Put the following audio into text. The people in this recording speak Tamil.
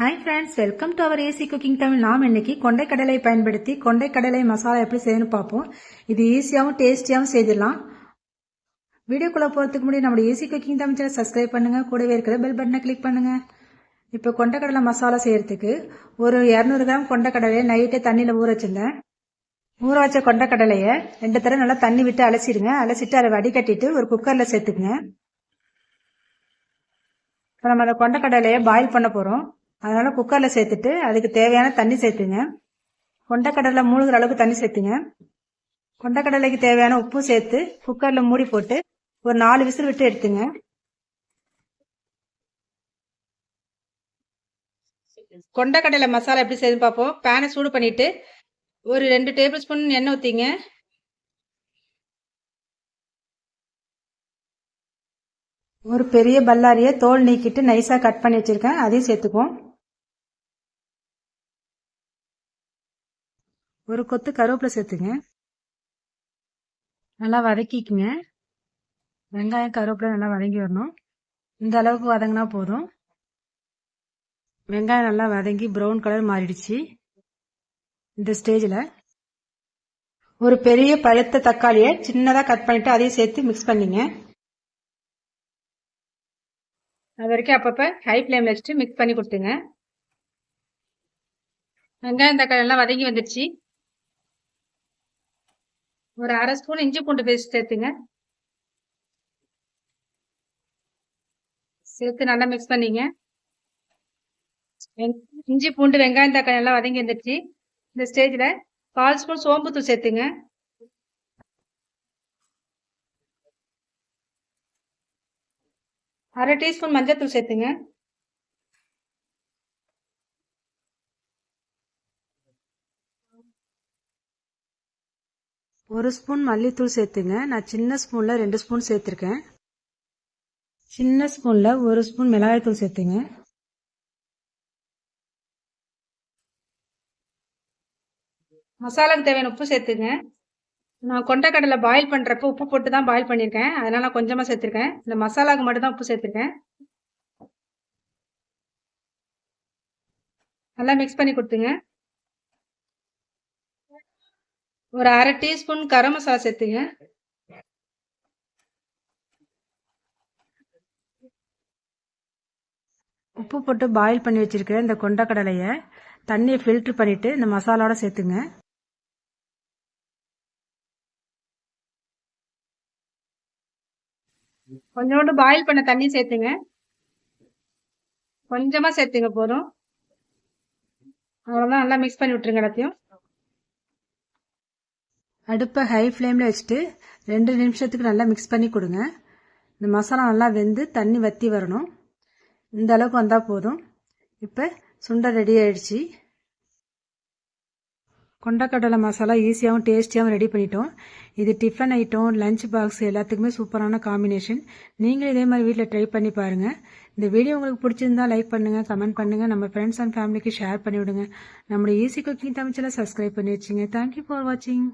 Hi friends welcome to our AC cooking Tamil நாம் இன்னைக்கு கொண்டைக்கடலை பயன்படுத்தி கொண்டைக்கடலை மசாலா எப்படி செய்யணும்னு பார்ப்போம். இது ஈஸியாகவும் டேஸ்டியாகவும் செய்திடலாம். வீடியோக்குள்ளே போகிறதுக்கு முன்னாடி நம்மளோட AC cooking Tamil channel subscribe பண்ணுங்கள் கூடவே இருக்கிற பெல் பட்டனை கிளிக் பண்ணுங்கள் இப்போ கொண்டைக்கடலை மசாலா செய்கிறதுக்கு ஒரு இரநூறு கிராம் கொண்டைக்கடலையை நைட்டே தண்ணியில் ஊற வச்சுருந்தேன். ஊற வச்ச கொண்டைக்கடலையை ரெண்டு தடவை நல்லா தண்ணி விட்டு அலசிடுங்க. அலசிட்டு அதை வடிகட்டிட்டு ஒரு குக்கரில் சேர்த்துக்குங்க. இப்போ நம்ம அந்த கொண்டைக்கடலையை பாயில் பண்ண போகிறோம் அதனால் குக்கரில் சேர்த்துட்டு அதுக்கு தேவையான தண்ணி சேர்த்துங்க. கொண்டக்கடலை மூழ்கிற அளவுக்கு தண்ணி சேர்த்துங்க. கொண்டக்கடலைக்கு தேவையான உப்பு சேர்த்து குக்கரில் மூடி போட்டு ஒரு நாலு விசில் விட்டு எடுத்துங்க. கொண்டைக்கடலை மசாலா எப்படி செய்யுது பார்ப்போம். பேனை சூடு பண்ணிட்டு ஒரு ரெண்டு டேபிள் ஸ்பூன் எண்ணெய் ஊற்றிங்க ஒரு பெரிய பல்லாரியை தோல் நீக்கிட்டு நைஸாக கட் பண்ணி வச்சுருக்கேன். அதையும் சேர்த்துக்குவோம். ஒரு கொத்து கருவேப்பிலை சேர்த்துங்க. நல்லா வதக்கிக்குங்க. வெங்காயம் கருவேப்பிலை நல்லா வதங்கி வரணும். இந்த அளவுக்கு வதங்கினா போதும். வெங்காயம் நல்லா வதங்கி ப்ரௌன் கலர் மாறிடுச்சு. இந்த ஸ்டேஜில் ஒரு பெரிய பழுத்த தக்காளியை சின்னதாக கட் பண்ணிவிட்டு அதையும் சேர்த்து மிக்ஸ் பண்ணிங்க. அது வரைக்கும் அப்பப்போ ஹை ஃப்ளேமில் வச்சுட்டு மிக்ஸ் பண்ணி கொடுத்துங்க வெங்காயம் தக்காளி எல்லாம் வதங்கி வந்துடுச்சு. ஒரு அரை ஸ்பூன் இஞ்சி பூண்டு பேஸ்ட் சேர்த்துங்க. சேர்த்து நல்லா மிக்ஸ் பண்ணிங்க. இஞ்சி பூண்டு வெங்காயம் தக்காளி எல்லாம் வதங்கி வந்துடுச்சு இந்த ஸ்டேஜில் கால் ஸ்பூன் சோம்புத்தூள் சேர்த்துங்க. அரை டீஸ்பூன் மஞ்சள் சேர்த்துங்க. ஒரு ஸ்பூன் மல்லித்தூள் சேர்த்துங்க. நான் சின்ன ஸ்பூனில் ரெண்டு ஸ்பூன் சேர்த்துருக்கேன். சின்ன ஸ்பூனில் ஒரு ஸ்பூன் மிளகாய்த்தூள் சேர்த்துங்க. மசாலாக்கு தேவையான உப்பு சேர்த்துங்க. நான் கொண்டக்கடலை பாயில் பண்ணுறப்ப உப்பு போட்டு தான் பாயில் பண்ணியிருக்கேன். அதனால் நான் கொஞ்சமாக சேர்த்துருக்கேன். இந்த மசாலாவுக்கு மட்டும் தான் உப்பு சேர்த்துருக்கேன். நல்லா மிக்ஸ் பண்ணி கொடுத்துங்க ஒரு அரை டீஸ்பூன் கரம் மசாலா சேர்த்துங்க. உப்பு போட்டு பாயில் பண்ணி வச்சிருக்கிற இந்த கொண்டக்கடலையை தண்ணியை ஃபில்ட்ரு பண்ணிட்டு இந்த மசாலாவோட சேர்த்துங்க. கொஞ்சோண்டு பாயில் பண்ண தண்ணி சேர்த்துங்க. கொஞ்சமா சேர்த்துங்க போதும். அவ்வளோதான் நல்லா மிக்ஸ் பண்ணி விட்டுருங்க எல்லாத்தையும். அடுப்பை ஹை ஃப்ளேமில் வச்சுட்டு ரெண்டு நிமிஷத்துக்கு நல்லா மிக்ஸ் பண்ணி கொடுங்க. இந்த மசாலா நல்லா வெந்து தண்ணி வற்றி வரணும். இந்த அளவுக்கு வந்தால் போதும். இப்போ சுண்டை ரெடி ஆயிடுச்சு. கொண்டக்கடலை மசாலா ஈஸியாகவும் டேஸ்டியாகவும் ரெடி பண்ணிட்டோம். இது டிஃபன் ஐட்டம் லஞ்ச் பாக்ஸ் எல்லாத்துக்குமே சூப்பரான காம்பினேஷன் நீங்களும் இதே மாதிரி வீட்டில் ட்ரை பண்ணி பாருங்கள் இந்த வீடியோ உங்களுக்கு பிடிச்சிருந்தா லைக் பண்ணுங்கள் கமெண்ட் பண்ணுங்கள் நம்ம ஃப்ரெண்ட்ஸ் அண்ட் ஃபேமிலிக்கு ஷேர் பண்ணிவிடுங்க. நம்மளோட ஈஸி குக்கிங் தமிழ்ச்சியில் சப்ஸ்கிரைப் பண்ணி வச்சுங்க. தேங்க்யூ ஃபார் வாட்சிங்